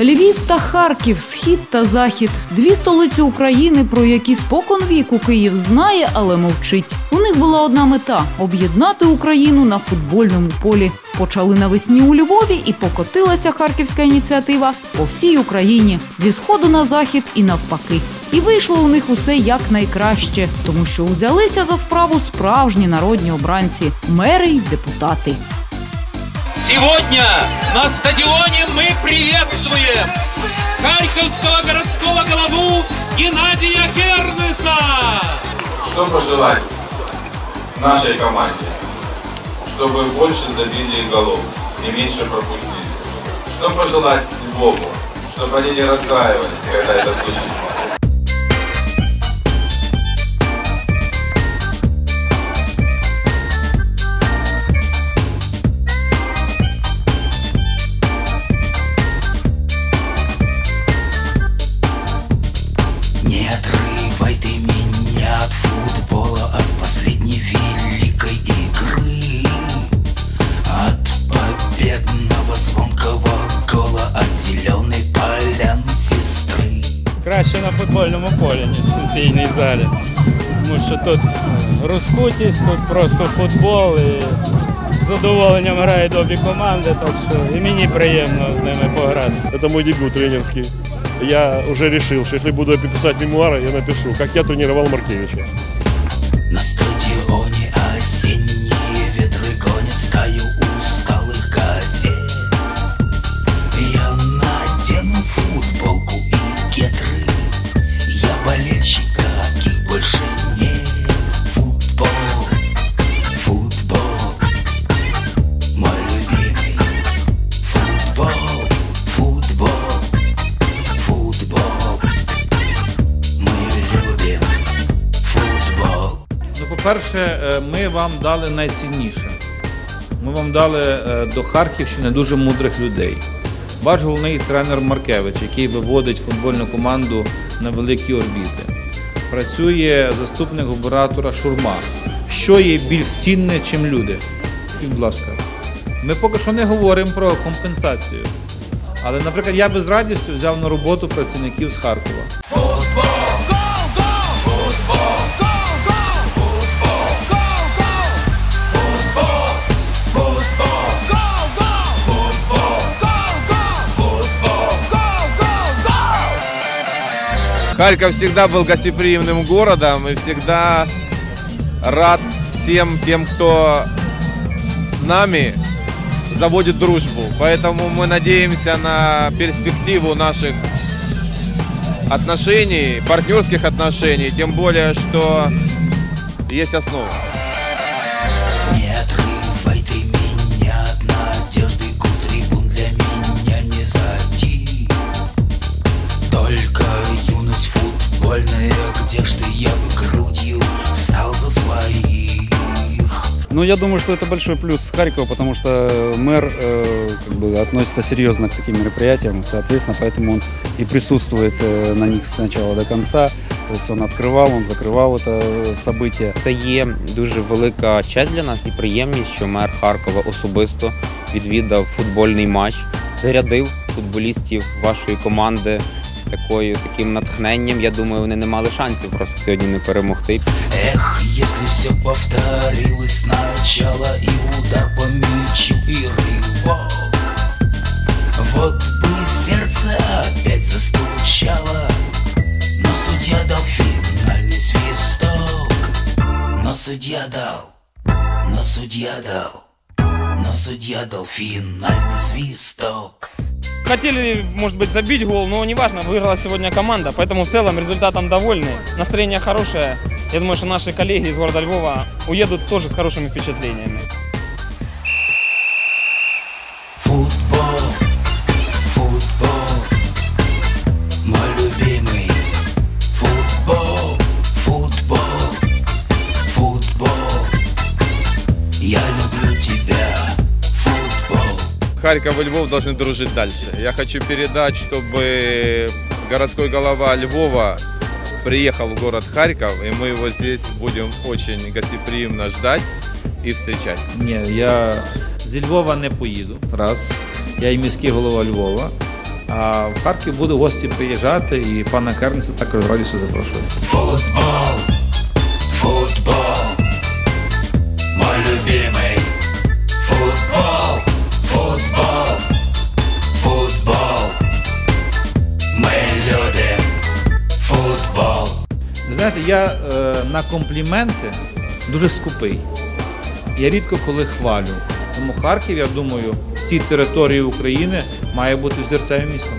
Львів та Харків, схід та захід дві столиці України, про які спокон віку Київ знає, але мовчить. У них була одна мета об'єднати Україну на футбольному полі. Почали навесні у Львові і покотилася харківська ініціатива по всій Україні зі сходу на захід і навпаки. І вийшло у них усе як найкраще, тому що узялися за справу справжні народні обранці, мери й депутати. Сегодня на стадионе мы приветствуем Харьковского городского главу Геннадия Гернеса. Что пожелать нашей команде? Чтобы больше забили голов и меньше пропустили. Что пожелать Львову? Чтобы они не расстраивались, когда это случится. Футбольному полі, ніж в сесійній залі. Тому що тут розкутість, тут просто футбол і з задоволенням грають обі команди, так що і мені приємно з ними пограти. Це мой дебют тренерський. Я вже вирішив, що якщо буду писати мемуари, я напишу, як я тренував Маркевича. По-перше, е, ми вам дали найцінніше. Ми вам дали е, до Харківщини дуже мудрих людей. Ваш головний тренер Маркевич, який виводить футбольну команду на великі орбіти. Працює заступник губернатора Шурма. Що є більш цінне, чим люди? Скажіть, будь ласка. Ми поки що не говоримо про компенсацію. Але, наприклад, я би з радістю взяв на роботу працівників з Харкова. Харьков всегда был гостеприимным городом и всегда рад всем тем, кто с нами заводит дружбу. Поэтому мы надеемся на перспективу наших отношений, партнерских отношений, тем более, что есть основа. Ну, я думаю, что это большой плюс Харькова, потому что мэр э, как бы относится серьезно к таким мероприятиям, соответственно, поэтому он и присутствует э, на них с начала до конца. То есть он открывал, он закрывал это событие. Це є дуже велика честь для нас і приємність, що мер Харкова особисто відвідав футбольний матч, зарядив футболістів вашої команди такою таким натхненням. Я думаю, вони не мали шансів просто сьогодні не перемогти. Эх, если все повторилось сначала И удар по мячу и рывок Вот бы сердце опять застучало Но судья дал финальный свисток Но судья дал, но судья дал Но судья дал финальный свисток Хотели, может быть, забить гол, но неважно, выиграла сегодня команда, поэтому в целом результатом довольны, настроение хорошее. Я думаю, что наши коллеги из города Львова уедут тоже с хорошими впечатлениями. Харьков и Львов должны дружить дальше. Я хочу передать, чтобы городской голова Львова приехал в город Харьков, и мы его здесь будем очень гостеприимно ждать и встречать. Ні, я зі Львова не поїду. Раз. Я і міський голова Львова. А в Харків буде гості приїжджати, і пана Кернеса також з радістю запрошую. Футбол, футбол, мой любимый. знаєте, я е, на компліменти дуже скупий. Я рідко коли хвалю. Тому Харків, я думаю, в цій території України має бути взірцевим містом.